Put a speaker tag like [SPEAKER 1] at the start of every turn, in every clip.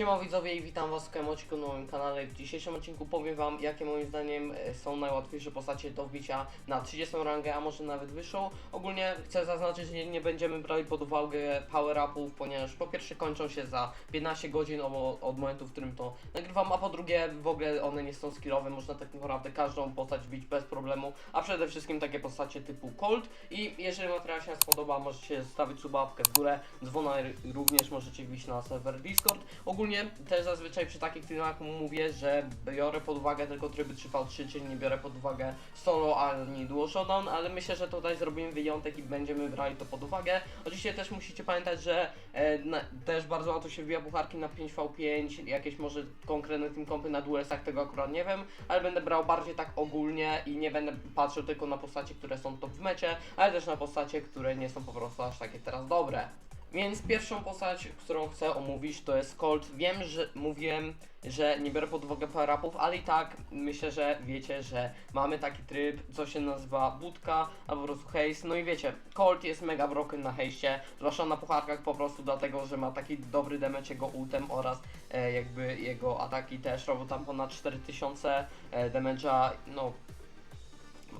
[SPEAKER 1] Siema widzowie i witam was w Kemociku na moim kanale. W dzisiejszym odcinku powiem wam, jakie moim zdaniem e, są najłatwiejsze postacie do wbicia na 30 rangę, a może nawet wyższą. Ogólnie chcę zaznaczyć, że nie, będziemy brali pod uwagę power-upów, ponieważ po pierwsze kończą się za 15 godzin od, momentu, w którym to nagrywam, a po drugie w ogóle one nie są skillowe, można tak naprawdę każdą postać wbić bez problemu, a przede wszystkim takie postacie typu Colt i jeżeli materiał się spodoba, możecie zostawić subapkę w górę, dzwona również możecie wbić na serwer Discord. Ogólnie też zazwyczaj przy takich filmach mówię, że biorę pod uwagę tylko tryby 3v3, czyli nie biorę pod uwagę solo ani duo showdown, ale myślę, że tutaj zrobimy wyjątek i będziemy brali to pod uwagę. Oczywiście też musicie pamiętać, że e, na, też bardzo łatwo się wbija pucharki na 5v5, jakieś może konkretne team kompy na duelsach, tego akurat nie wiem, ale będę brał bardziej tak ogólnie i nie będę patrzył tylko na postacie, które są top w mecie, ale też na postacie, które nie są po prostu aż takie teraz dobre. Więc pierwszą postać, którą chcę omówić, to jest Colt. Wiem, że mówiłem, że nie biorę pod uwagę power-upów, ale i tak myślę, że wiecie, że mamy taki tryb, co się nazywa budka albo po prostu haste. No i wiecie, Colt jest mega broken na hejście, zwłaszcza na pucharkach po prostu dlatego, że ma taki dobry damage jego ultem oraz e, jakby jego ataki też robią tam ponad 4000 e, damage'a, no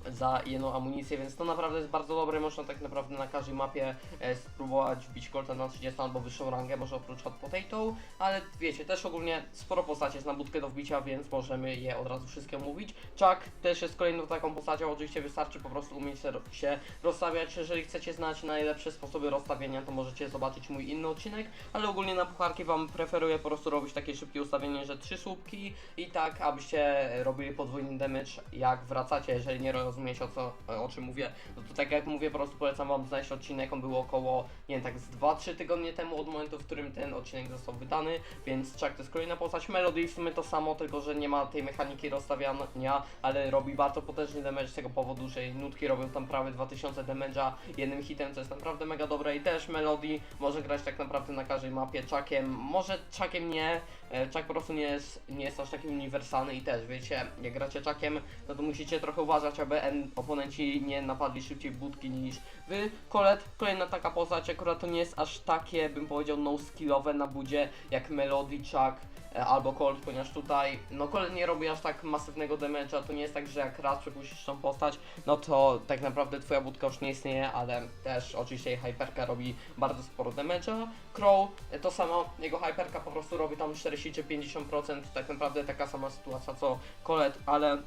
[SPEAKER 1] za jedną amunicję, więc to naprawdę jest bardzo dobre. Można tak naprawdę na każdej mapie e, spróbować wbić Colta na 30 albo wyższą rangę, może oprócz Hot Potato, ale wiecie, też ogólnie sporo postaci jest na budkę do wbicia, więc możemy je od razu wszystkie omówić. Chuck też jest kolejną taką postacią, oczywiście wystarczy po prostu umieć się rozstawiać. Jeżeli chcecie znać najlepsze sposoby rozstawienia, to możecie zobaczyć mój inny odcinek, ale ogólnie na pucharki Wam preferuję po prostu robić takie szybkie ustawienie, że trzy słupki i tak, abyście robili podwójny damage jak wracacie, jeżeli nie rozumiecie o, co, o czym mówię, no to tak jak mówię, po prostu polecam Wam znaleźć odcinek, on był około, nie wiem, tak z 2-3 tygodnie temu od momentu, w którym ten odcinek został wydany, więc Chuck to jest kolejna postać, Melody w sumie to samo, tylko że nie ma tej mechaniki rozstawiania, ale robi bardzo potężny damage z tego powodu, że jej nutki robią tam prawie 2000 damage'a jednym hitem, co jest naprawdę mega dobre. I też Melody może grać tak naprawdę na każdej mapie, Chuckiem, może Chuckiem nie, e, Chuck po prostu nie jest, nie jest aż taki uniwersalny i też, wiecie, jak gracie Chuckiem, no to musicie trochę uważać, aby en- oponenci nie napadli szybciej budki niż wy. Colet, kolejna taka postać, akurat to nie jest aż takie, bym powiedział, no-skillowe na budzie, jak Melody, Chuck, e, albo Colt, ponieważ tutaj, no Colt nie robi aż tak masywnego damage'a, to nie jest tak, że jak raz przepuścisz tą postać, no to tak naprawdę twoja budka już nie istnieje, ale też oczywiście hyperka robi bardzo sporo damage'a. Crow, e, to samo, jego hyperka po prostu robi tam 40 czy 50%, tak naprawdę taka sama sytuacja co Colet, ale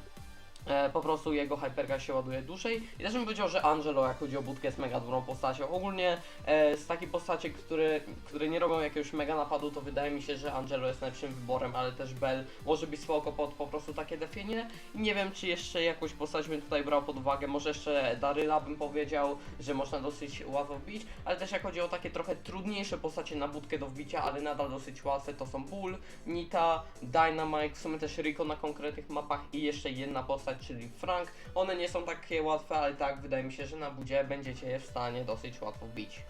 [SPEAKER 1] E, po prostu jego hyperka się ładuje dłużej. I też bym powiedział, że Angelo, jak chodzi o budkę, jest mega dobrą postacią. Ogólnie e, z takich postaci, które, które nie robią jakiegoś mega napadu, to wydaje mi się, że Angelo jest najlepszym wyborem, ale też Bell może być spoko pod po prostu takie defienie. I nie wiem, czy jeszcze jakąś postać bym tutaj brał pod uwagę. Może jeszcze Daryla bym powiedział, że można dosyć łatwo wbić, ale też jak chodzi o takie trochę trudniejsze postacie na budkę do wbicia, ale nadal dosyć łatwe, to są Bull, Nita, Dynamite, w sumie też Rico na konkretnych mapach i jeszcze jedna postać, czyli Frank. One nie są takie łatwe, ale tak wydaje mi się, że na budzie będziecie je w stanie dosyć łatwo wbić.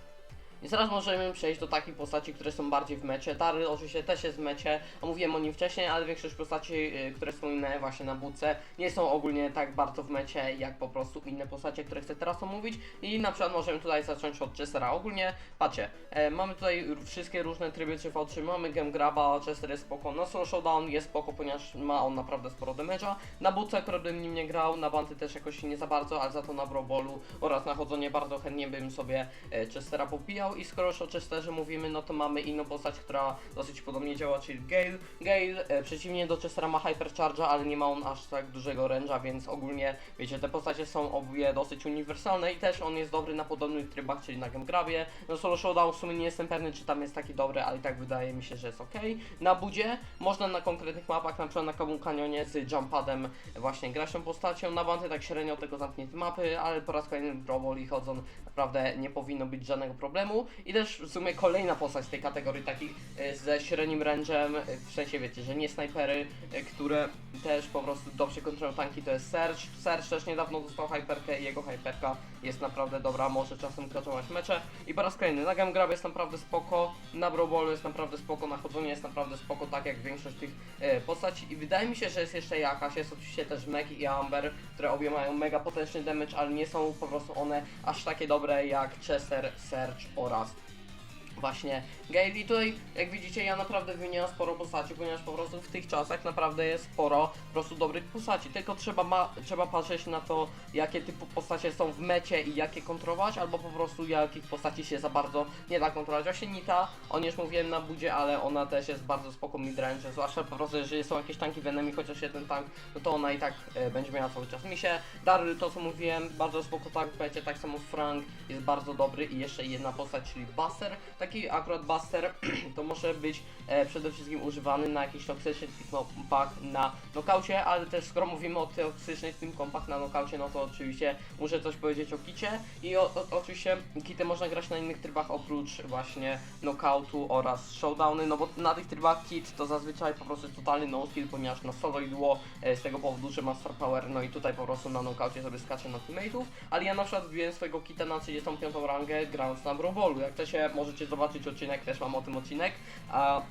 [SPEAKER 1] I teraz możemy przejść do takich postaci, które są bardziej w mecie. Daryl oczywiście też jest w mecie, a mówiłem o nim wcześniej, ale większość postaci, y, które wspominałem właśnie na budce, nie są ogólnie tak bardzo w mecie, jak po prostu inne postacie, które chcę teraz omówić. I na przykład możemy tutaj zacząć od Chestera. Ogólnie, patrzcie, e, mamy tutaj wszystkie różne tryby 3v3, mamy Gem Graba, Chester jest spoko, na Solo Showdown jest spoko, ponieważ ma on naprawdę sporo damage'a. Na budce akurat bym nim nie grał, na Banty też jakoś nie za bardzo, ale za to na Brobolu oraz na chodzenie bardzo chętnie bym sobie e, Chestera popijał i skoro już o Chesterze mówimy, no to mamy inną postać, która dosyć podobnie działa, czyli Gale. Gale e, przeciwnie do Chestera ma Hypercharge'a, ale nie ma on aż tak dużego range'a, więc ogólnie, wiecie, te postacie są obie dosyć uniwersalne i też on jest dobry na podobnych trybach, czyli na Gemgrabie. No Solo Showdown w sumie nie jestem pewny, czy tam jest taki dobry, ale i tak wydaje mi się, że jest ok. Na budzie można na konkretnych mapach, na przykład na Kabum Canyonie z Jumpadem właśnie grać tą postacią. Na banty tak średnio tego zamknięte mapy, ale po raz kolejny Brobol i chodzą naprawdę nie powinno być żadnego problemu. I też w sumie kolejna postać z tej kategorii takich e, ze średnim range'em, e, w sensie wiecie, że nie snajpery, e, które też po prostu dobrze kontrolują tanki, to jest Serge. Serge też niedawno dostał hyperkę i jego hyperka jest naprawdę dobra, może czasem kraczować mecze. I po raz kolejny, na Grab jest naprawdę spoko, na Brobolu jest naprawdę spoko, na chodzenie jest naprawdę spoko, tak jak większość tych e, postaci. I wydaje mi się, że jest jeszcze jakaś, jest oczywiście też Meg i Amber, które obie mają mega potężny damage, ale nie są po prostu one aż takie dobre jak Chester, Serge oraz właśnie Gale i tutaj jak widzicie ja naprawdę wymieniam sporo postaci, ponieważ po prostu w tych czasach naprawdę jest sporo po prostu dobrych postaci, tylko trzeba, ma, trzeba patrzeć na to jakie typu postacie są w mecie i jakie kontrolować, albo po prostu jakich postaci się za bardzo nie da kontrolować. Właśnie Nita, o niej już mówiłem na budzie, ale ona też jest bardzo spoko midrange, zwłaszcza po prostu jeżeli są jakieś tanki w enemy, chociaż jeden tank, no to ona i tak e, będzie miała cały czas misie. Daryl, to co mówiłem, bardzo spoko tank mecie, tak samo Frank jest bardzo dobry i jeszcze jedna postać, czyli Buster. Akurat Buster to może być e, przede wszystkim używany na jakichś toksycznych kompach na nokaucie, ale też skoro mówimy o toksycznych tym kompach na nokaucie, no to oczywiście muszę coś powiedzieć o kicie i o, o, oczywiście kitę można grać na innych trybach oprócz właśnie knockoutu oraz showdowny, no bo na tych trybach kit to zazwyczaj po prostu totalny no skill, ponieważ na solo i duo e, z tego powodu, że ma star power, no i tutaj po prostu na knockoucie sobie skacze na teammateów, ale ja na przykład wbiłem swojego kita na 35 rangę grając na Brobolu, jak chcecie możecie zobaczyć odcinek, też mam o tym odcinek, a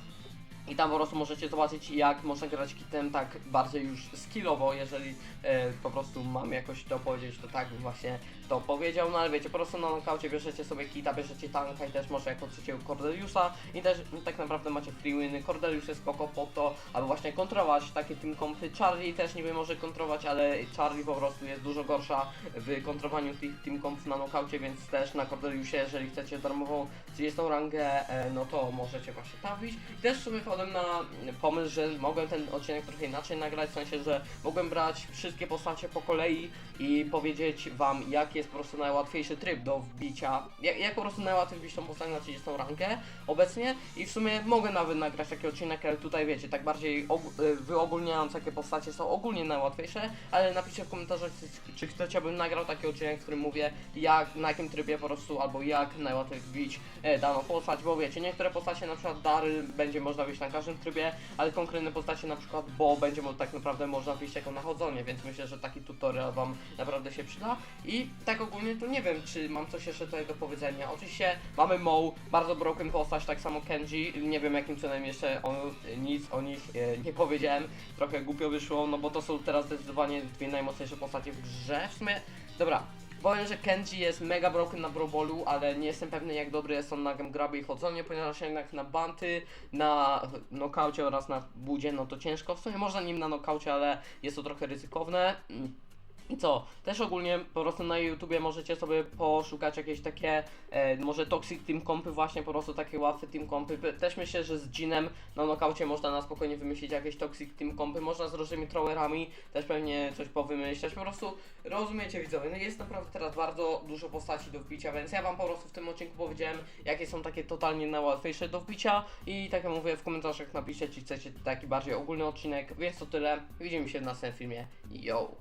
[SPEAKER 1] i tam po prostu możecie zobaczyć jak można grać kitem tak bardziej już skillowo, jeżeli e, po prostu mam jakoś to powiedzieć, to tak bym właśnie to powiedział, no ale wiecie, po prostu na knockoucie bierzecie sobie kita, bierzecie tanka i też może jako trzeciego Cordeliusa. I też tak naprawdę macie free winy, Cordelius jest spoko po to, aby właśnie kontrolować takie team kompy, Charlie też niby może kontrolować, ale Charlie po prostu jest dużo gorsza w kontrowaniu tych team komp na knockoucie, więc też na Cordeliusie, jeżeli chcecie darmową 30 rangę, e, no to możecie właśnie tam wbić. Też w sumie wpadłem na pomysł, że mogłem ten odcinek trochę inaczej nagrać, w sensie, że mogłem brać wszystkie postacie po kolei i powiedzieć wam, jaki jest po prostu najłatwiejszy tryb do wbicia, jak, jak po prostu najłatwiej wbić tą postać na 30 rangę obecnie? I w sumie mogę nawet nagrać taki odcinek, ale tutaj wiecie, tak bardziej y, wyogólniając, jakie postacie są ogólnie najłatwiejsze, ale napiszcie w komentarzach, czy, czy chcecie, abym nagrał taki odcinek, w którym mówię, jak, na jakim trybie po prostu, albo jak najłatwiej wbić e, daną postać, bo wiecie, niektóre postacie, na przykład Daryl będzie można wbić na każdym trybie, ale konkretne postacie, na przykład Bo będzie mo- tak naprawdę można wbić jako nachodzenie, więc myślę, że taki tutorial wam naprawdę się przyda. I tak ogólnie to nie wiem, czy mam coś jeszcze tutaj do powiedzenia. Oczywiście mamy Mo, bardzo broken postać, tak samo Kenji, nie wiem jakim cudem jeszcze nic o nich e, nie powiedziałem, trochę głupio wyszło, no bo to są teraz zdecydowanie dwie najmocniejsze postacie w grze, w sumie, dobra, Powiem, że Kenji jest mega broken na Brobolu, ale nie jestem pewny jak dobry jest on na graby i chodzenie, ponieważ jednak na banty, na nokaucie oraz na budzie, no to ciężko. W sumie można nim na nokaucie, ale jest to trochę ryzykowne. I co? Też ogólnie po prostu na YouTubie możecie sobie poszukać jakieś takie, e, może toxic team kompy, właśnie po prostu takie łatwe team kompy. Pe- Też myślę, że z Jinem na nokaucie można na spokojnie wymyślić jakieś toxic team kompy. Można z różnymi trowerami też pewnie coś powymyślać. Po prostu rozumiecie widzowie, no jest naprawdę teraz bardzo dużo postaci do wbicia, więc ja wam po prostu w tym odcinku powiedziałem, jakie są takie totalnie najłatwiejsze do wbicia. I tak jak mówię, w komentarzach napiszcie, czy chcecie taki bardziej ogólny odcinek. Więc to tyle. Widzimy się w następnym filmie. Yo!